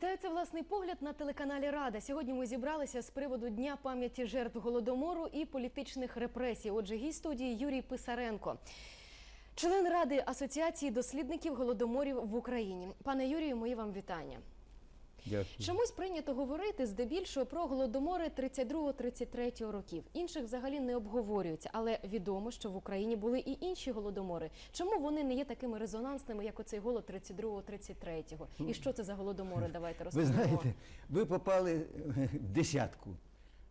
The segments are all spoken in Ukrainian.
Це власний погляд на телеканалі Рада. Сьогодні ми зібралися з приводу Дня пам'яті жертв голодомору і політичних репресій. Отже, гість студії Юрій Писаренко. Член Ради Асоціації дослідників голодоморів в Україні. Пане Юрію, мої вам вітання. Дякую. Чомусь прийнято говорити здебільшого про голодомори 32-33 років. Інших взагалі не обговорюється, але відомо, що в Україні були і інші голодомори. Чому вони не є такими резонансними, як оцей голод 32-33? І що це за голодомори? Давайте Ви розповімо. знаєте, ви попали в десятку,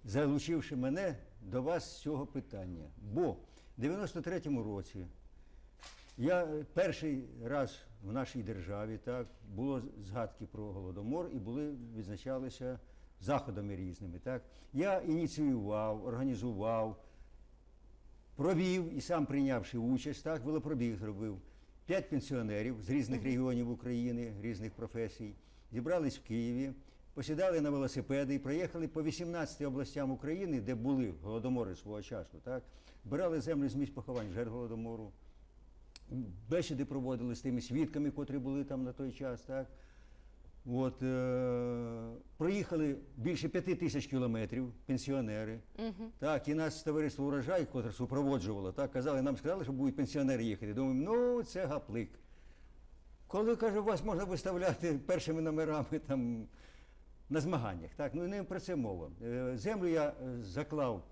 залучивши мене до вас з цього питання. Бо в 93-му році я е, перший раз в нашій державі так, було згадки про голодомор і були, відзначалися заходами різними. Так. Я ініціював, організував, провів і сам прийнявши участь, так, велопробіг зробив. П'ять пенсіонерів з різних регіонів України, різних професій, зібрались в Києві, посідали на велосипеди і проїхали по 18 областям України, де були голодомори свого часу. Так? Збирали землю з місць поховань жертв голодомору, бесіди проводили з тими свідками, котрі були там на той час. Так? От, е, проїхали більше п'яти тисяч кілометрів пенсіонери. Так, і нас товариство урожай, котре супроводжувало, так, казали, нам сказали, що будуть пенсіонери їхати. Думаємо, ну це гаплик. Коли каже, вас можна виставляти першими номерами там на змаганнях, так, ну не про це мова. Е, Землю я е, заклав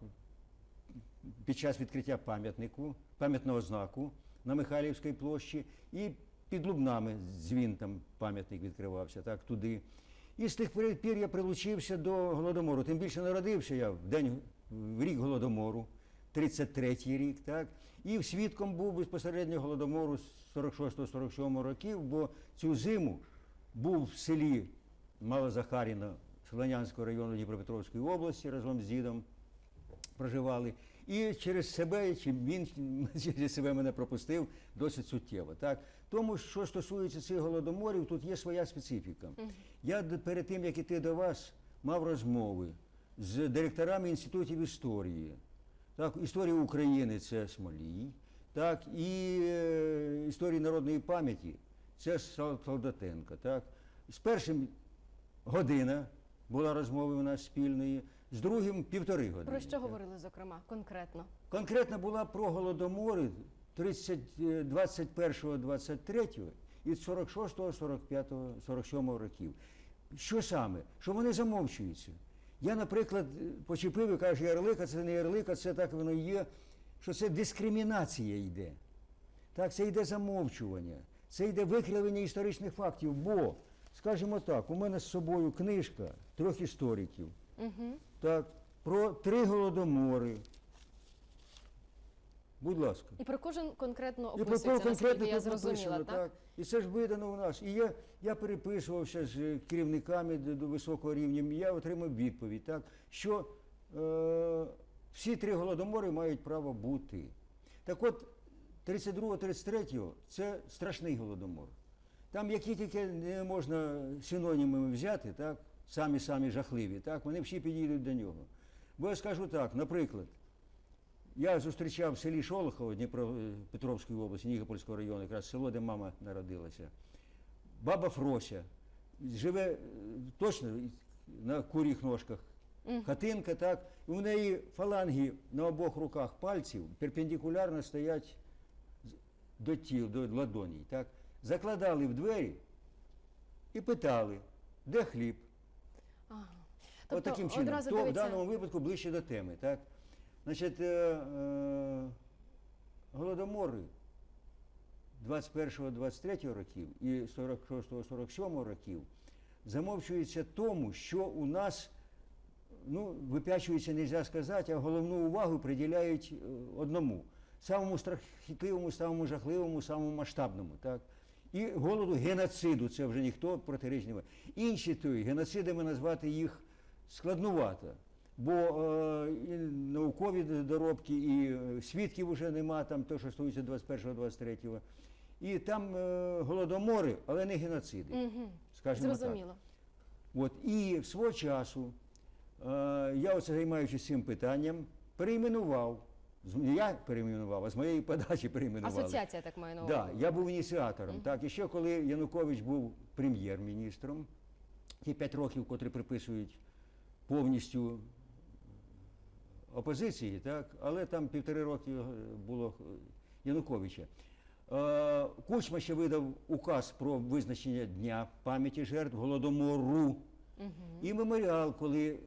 під час відкриття пам'ятнику, пам'ятного знаку на Михайлівській площі, і під Лубнами дзвін там пам'ятник відкривався, так, туди. І з тих пір я прилучився до Голодомору. Тим більше народився я в день в рік Голодомору, 33-й рік, так. І свідком був безпосередньо Голодомору з 46-47 років, бо цю зиму був в селі Малозахаріно Слонянського району Дніпропетровської області разом з дідом проживали. І через себе, чи він через себе мене пропустив досить суттєво. Так? Тому, що стосується цих голодоморів, тут є своя специфіка. Я перед тим, як іти до вас, мав розмови з директорами інститутів історії. Так, історія України це Смолій, так, і е, історії народної пам'яті це Сол- Солдатенко. Так. З першим година була розмова у нас спільної, з другим півтори години. Про що говорили, зокрема, конкретно? Конкретно була про голодомори 30, е, 21, 23 і 46, 45, 47 років. Що саме? Що вони замовчуються. Я, наприклад, почепив і кажу, ярлика, це не ярлика, це так воно є, що це дискримінація йде. Так, це йде замовчування, це йде викривлення історичних фактів. Бо, скажімо так, у мене з собою книжка трьох істориків. Угу. Так, про три голодомори. Будь ласка. І про кожен конкретно І про описується, конкретно я зрозуміла, написано, так? І це ж видано у нас. І я, я переписувався з керівниками до, до високого рівня, і я отримав відповідь, так, що е, всі три голодомори мають право бути. Так от, 32-33 це страшний голодомор. Там, які тільки не можна синонімами взяти, так, самі-самі жахливі, так, вони всі підійдуть до нього. Бо я скажу так, наприклад, я зустрічав в селі Шолохово Дніпропетровської області, Нікопольського району, якраз село, де мама народилася. Баба Фрося живе е, точно на куріх ножках. Хатинка, так, і у неї фаланги на обох руках пальців перпендикулярно стоять до тіл, до ладоней. Так. Закладали в двері і питали, де хліб. Ага. От Тобто, таким чином. одразу То в даному випадку ближче до теми. Так? Значить, е, е, голодомори 21-23 років і 46-47 років замовчуються тому, що у нас ну, випячується, не можна сказати, а головну увагу приділяють е, одному. Самому страхітливому, самому жахливому, самому масштабному. Так? І голоду геноциду, це вже ніхто протиріч не має. Інші той, геноцидами назвати їх складнувато. Бо е, і наукові доробки, і е, свідків вже нема, там то, що стосується 21-23. І там е, голодомори, але не геноциди. Мгм. Скажімо так. Зрозуміло. От, і в свого часу е, я оце займаючись цим питанням, перейменував. З- Не я перейменував, а з моєї подачі перейменували. Асоціація так має на Да, увазі. я був ініціатором. Так, і ще коли Янукович був прем'єр-міністром, ті п'ять років, котрі приписують повністю опозиції, так? але там півтори роки е, було е, Януковича. Е, Кучма ще видав указ про визначення Дня пам'яті жертв Голодомору. І меморіал, коли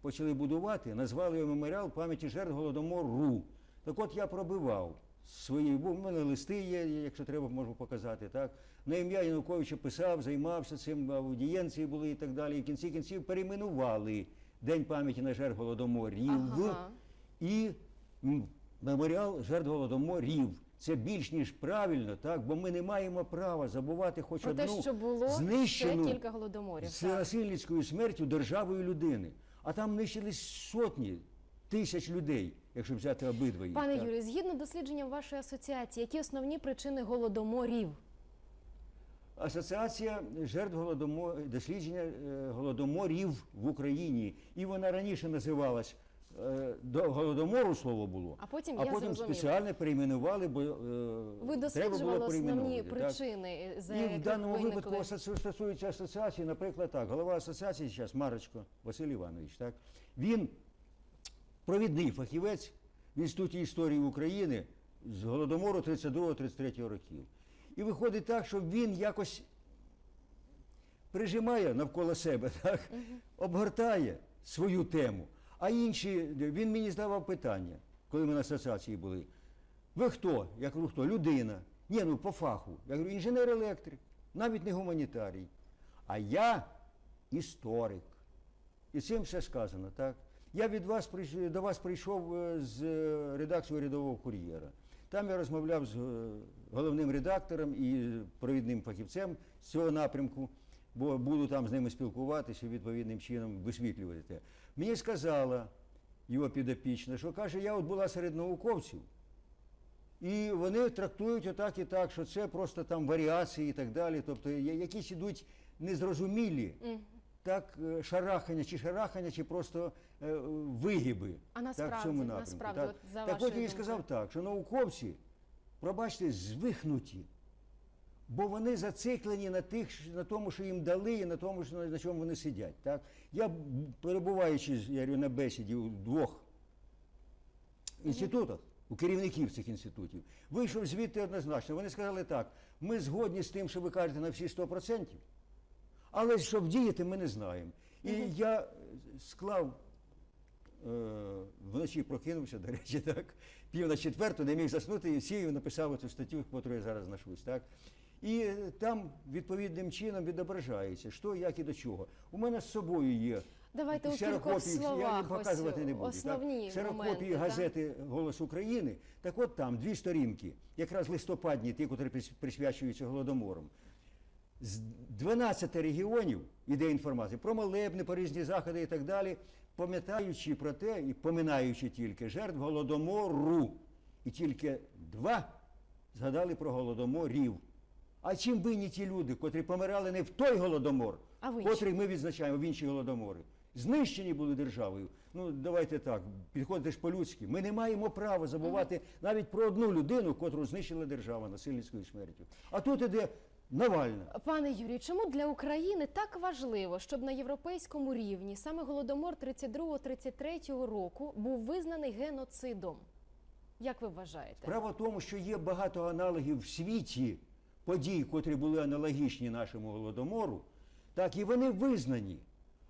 почали будувати, назвали його меморіал пам'яті жертв Голодомору. Так от я пробивав свої, бо в мене листи є, якщо треба, можу показати. Так? На ім'я Януковича писав, займався цим, аудієнції були і так далі. І в кінці кінців перейменували День пам'яті на жертв Голодоморів Ага. і меморіал жертв Голодоморів. Це більш ніж правильно, так? бо ми не маємо права забувати хоч Про те, що було ще кілька голодоморів. з насильницькою смертю державою людини. А там нищились сотні тисяч людей, якщо взяти обидва їх. Пане. Юрію, згідно дослідженням вашої асоціації, які основні причини голодоморів? Асоціація жертв голодомо... дослідження е, голодоморів в Україні. І вона раніше називалась е, до голодомору слово було, А потім а я потім зрозуміла. спеціально перейменували, бо е, Ви треба досліджували було основні перейменовувати. так. причини, за І в яких даному виникли... випадку, аса- що стосується асоціації, наприклад, так, голова асоціації зараз Марочко Василь Іванович, так, він провідний фахівець в Інституті історії України з Голодомору 32-33 років. І виходить так, що він якось прижимає навколо себе, так, обгортає свою тему. А інші, він мені здавав питання, коли ми на асоціації були. Ви хто? Я кажу, хто? Людина. Ні, ну по фаху. Я говорю, інженер-електрик, навіть не гуманітарій. А я історик. І цим все сказано, так? Я від вас до вас прийшов е, з е, редакцією рядового кур'єра. Там я розмовляв з е, головним редактором і провідним фахівцем з цього напрямку, бо буду там з ними спілкуватися відповідним чином висвітлювати. те. Мені сказала його підопічна, що каже, я от була серед науковців. І вони трактують отак і так, що це просто там варіації і так далі. Тобто якісь ідуть незрозумілі, так, е, шарахання, чи шарахання, чи просто е, вигиби. А так, в цьому напрямку. насправді, так. от за так от думкою. сказав так, що науковці, пробачте, звихнуті. Бо вони зациклені на тих, на тому, що їм дали, і на тому, що, на чому вони сидять. Так? Я, перебуваючи я говорю, на бесіді у двох інститутах, у керівників цих інститутів, вийшов звідти однозначно. Вони сказали так: ми згодні з тим, що ви кажете на всі 100%, але щоб діяти, ми не знаємо. І я е, склав е, вночі прокинувся, до речі, так, пів на четверту, не міг заснути і сів і написав цю статтю, в яку я зараз знашусь. Так. І е, там відповідним чином відображається, що, як і до чого. У мене з собою є. Давайте ксерокопії, я їм показувати ось не буду. основні так? Ксерокопії моменти, так? газети Голос України. Так от там дві сторінки, якраз листопадні, ті, які прис- присвячуються голодомором. З 12 регіонів іде інформація про молебни, про різні заходи і так далі, пам'ятаючи про те і поминаючи тільки жертв голодомору. І тільки два згадали про голодоморів. А чим винні ті люди, котрі помирали не в той голодомор, А в котрий ми відзначаємо в інші голодомори? Знищені були державою. Ну давайте так, підходите ж по-людськи. Ми не маємо права забувати навіть про одну людину, котру знищила держава насильницькою смертю. А тут іде Навальна. Пане Юрію, чому для України так важливо, щоб на європейському рівні саме голодомор 32-33 року був визнаний геноцидом? Як ви вважаєте? Справа в тому, що є багато аналогів в світі подій, котрі були аналогічні нашому голодомору, так і вони визнані.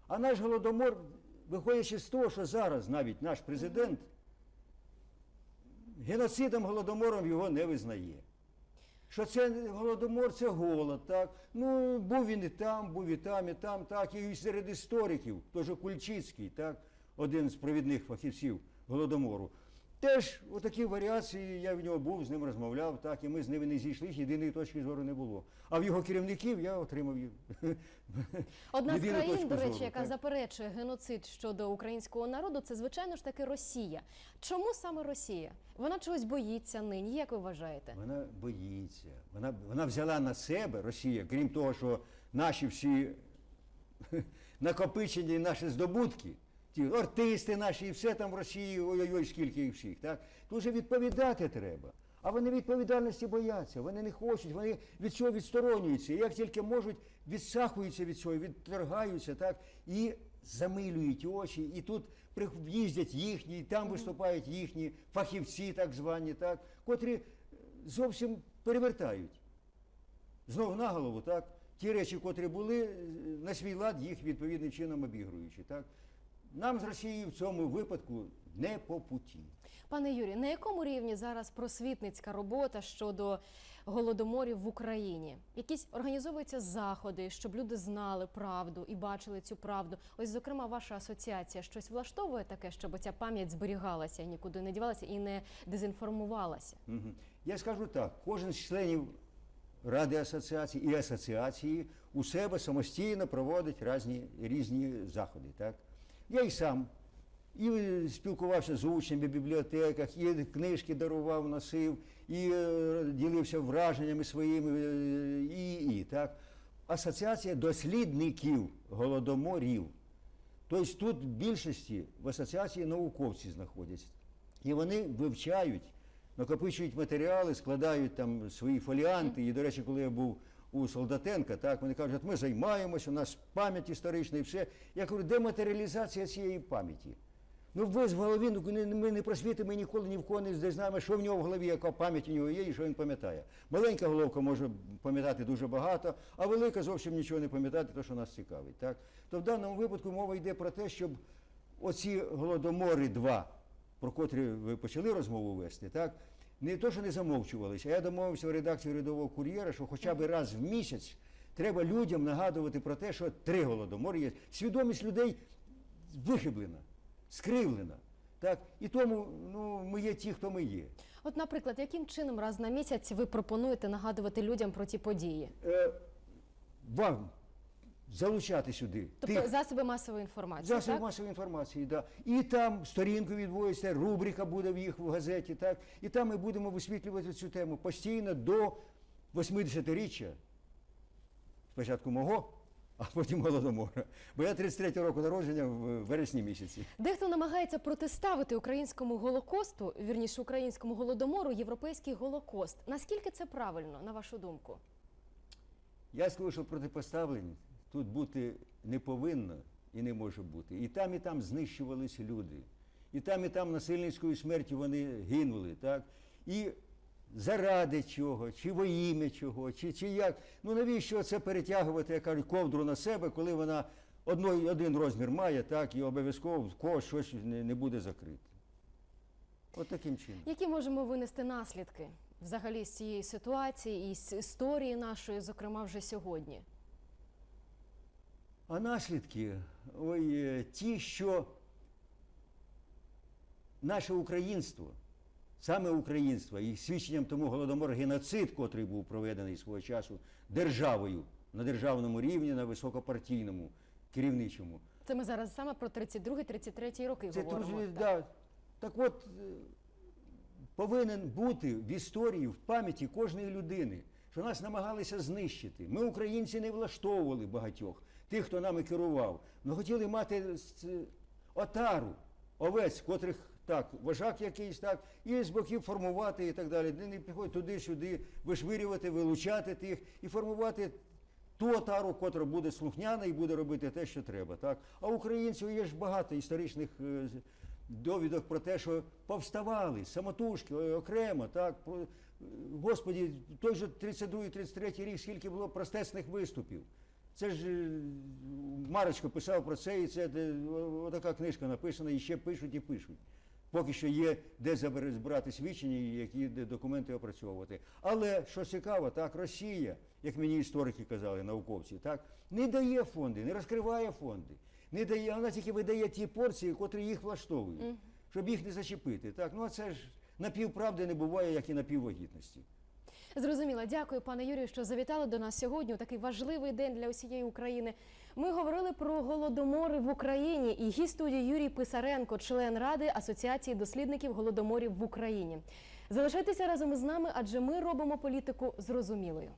А наш голодомор, виходячи з того, що зараз навіть наш президент геноцидом голодомором його не визнає. Що це голодомор, це голод, так? Ну, був він і там, був і там, і там, так. І серед істориків, теж Кульчицький, так, один з провідних фахівців голодомору. Теж отакі варіації, я в нього був, з ним розмовляв, так, і ми з ними не зійшлися, єдиної точки зору не було. А в його керівників я отримав. Одна з країн, до речі, зору, яка так. заперечує геноцид щодо українського народу, це звичайно ж таки Росія. Чому саме Росія? Вона чогось боїться нині. Як ви вважаєте? Вона боїться. Вона, вона взяла на себе Росія, крім того, що наші всі накопичені наші здобутки, ті артисти наші і все там в Росії, ой-ой-ой, скільки їх всіх. Так? Тут же відповідати треба. А вони відповідальності бояться, вони не хочуть, вони від цього відсторонюються. І як тільки можуть, відсахуються від цього, відторгаються, так, і замилюють очі, і тут приїздять їхні, і там виступають їхні фахівці, так звані, так, котрі е, зовсім перевертають. Знову на голову, так? Ті речі, котрі були, е, на свій лад їх відповідним чином обігруючи. Так? Нам з Росією в цьому випадку не по путі. Пане Юрію, на якому рівні зараз просвітницька робота щодо голодоморів в Україні? Якісь організовуються заходи, щоб люди знали правду і бачили цю правду. Ось, зокрема, ваша асоціація щось влаштовує таке, щоб ця пам'ять зберігалася, нікуди не дівалася і не дезінформувалася. Мгм. Я скажу так: кожен з членів Ради асоціації і асоціації у себе самостійно проводить різні, різні заходи. Так? Я і сам і спілкувався з учнями в бібліотеках, і книжки дарував, носив, і е, ділився враженнями своїми, е, і, і так. Асоціація дослідників голодоморів. Тобто тут в більшості в асоціації науковці знаходяться. І вони вивчають, накопичують матеріали, складають там свої фоліанти. І, до речі, коли я був у Солдатенка, так, вони кажуть, ми займаємося, у нас пам'ять історична і все. Я кажу, де матеріалізація цієї пам'яті? Ну ви в голові, ну ми не просвітимо ніколи ні в кого не знаємо, що в нього в голові, яка пам'ять у нього є і що він пам'ятає. Маленька головка може пам'ятати дуже багато, а велика зовсім нічого не пам'ятати, то що нас цікавить. Так? То в даному випадку мова йде про те, щоб оці голодомори два, про котрі ви почали розмову вести, так? Не то, що не замовчувалися, а я домовився в редакції рядового кур'єра, що хоча б раз в місяць треба людям нагадувати про те, що три голодомори є. Свідомість людей вихиблена, скривлена. Так? І тому ну, ми є ті, хто ми є. От, наприклад, яким чином раз на місяць ви пропонуєте нагадувати людям про ті події? Е, вам залучати сюди Тобто тих засоби масової інформації, засобів так? масової інформації, да. І там сторінку відводиться, рубрика буде в їх в газеті, так. І там ми будемо висвітлювати цю тему постійно до 80-річчя. Спочатку мого, а потім голодомора. Бо я 33 року народження в вересні місяці. Дехто намагається протиставити українському голокосту, вірніше українському голодомору, європейський голокост. Наскільки це правильно, на вашу думку? Я скажу, що протипоставлень тут бути не повинно і не може бути. І там, і там знищувалися люди. І там, і там насильницькою смертю вони гинули. Так? І заради чого, чи во ім'я чого, чи, чи як. Ну навіщо це перетягувати, як кажуть, ковдру на себе, коли вона одно, один розмір має, так, і обов'язково в когось щось не, не буде закрите. От таким чином. Які можемо винести наслідки взагалі з цієї ситуації і з історії нашої, зокрема вже сьогодні? А наслідки ой, е, ті, що наше українство, саме українство, і свідченням тому голодомор геноцид, котрий був проведений свого часу державою на державному рівні, на високопартійному, керівничому. Це ми зараз саме про 32-33 роки Це говоримо. так? да. Так от е, повинен бути в історії, в пам'яті кожної людини, що нас намагалися знищити. Ми, українці, не влаштовували багатьох, тих, хто нами керував. Ми хотіли мати отару, овець, котрих так, вожак якийсь так, і з боків формувати і так далі. Не, приходять туди-сюди, вишвирювати, вилучати тих і формувати ту отару, котра буде слухняна і буде робити те, що треба. Так? А українців є ж багато історичних е, довідок про те, що повставали самотужки е, окремо. Так? Господі, той же 32-33 рік, скільки було простесних виступів. Це ж е, Марочко писав про це, і це е, отака книжка написана, і ще пишуть і пишуть. Поки що є де збирати свідчення, які де документи опрацьовувати. Але що цікаво, так Росія, як мені історики казали, науковці, так не дає фонди, не розкриває фонди, не дає, вона тільки видає ті порції, котрі їх влаштовують, щоб їх не зачепити. Так, ну а це ж напівправди не буває, як і напіввагітності. Зрозуміло. Дякую, пане Юрію, що завітали до нас сьогодні у такий важливий день для усієї України. Ми говорили про голодомори в Україні і гість студії Юрій Писаренко, член ради Асоціації дослідників голодоморів в Україні. Залишайтеся разом із нами, адже ми робимо політику зрозумілою.